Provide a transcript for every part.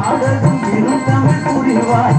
ஆடலும் இருந்தவள் புரிவாய்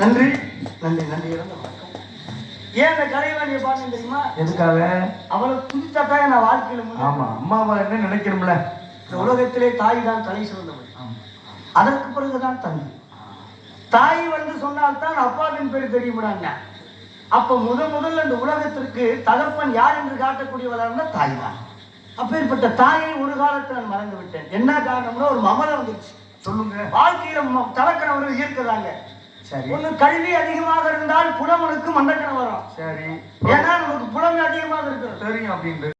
நன்றி. நன்றி நன்றி. ஏன் இந்த கலைவாணியை பாருங்க தெரியுமா? எதுக்காக? அவளை துதித்தாத்தான் நான் வாழ்க்கையில ஆமா அம்மாவா என்ன நினைக்கிறோம்ல? இந்த உலகத்திலே தாய் தான் தலை சிறந்தவள். அதற்கு பிறகுதான் தந்தை. தாய் வந்து சொன்னால்தான் அப்பாவின் பேர் தெரியுமிடாங்க அப்ப முத முதல்ல இந்த உலகத்திற்கு தகப்பன் யார் என்று காட்டக்கூடியவளான தாய் தான் அப்பேற்பட்ட தாயை ஒரு காலத்தில் நான் மறந்து விட்டேன். என்ன காரணம்னா ஒரு மமதை வந்துச்சு சொல்லுங்க. வாழ்க்கையில தலக்கணவர்கள் ஈர்க்கிறாங்க. சரி. ஒண்ணு கல்வி அதிகமாக இருந்தால் புலவனுக்கு மண்டக்கணம் வரும். சரி. ஏன்னா நமக்கு புலமை அதிகமாக இருக்கிறது. தெரியும் அப்படின்னு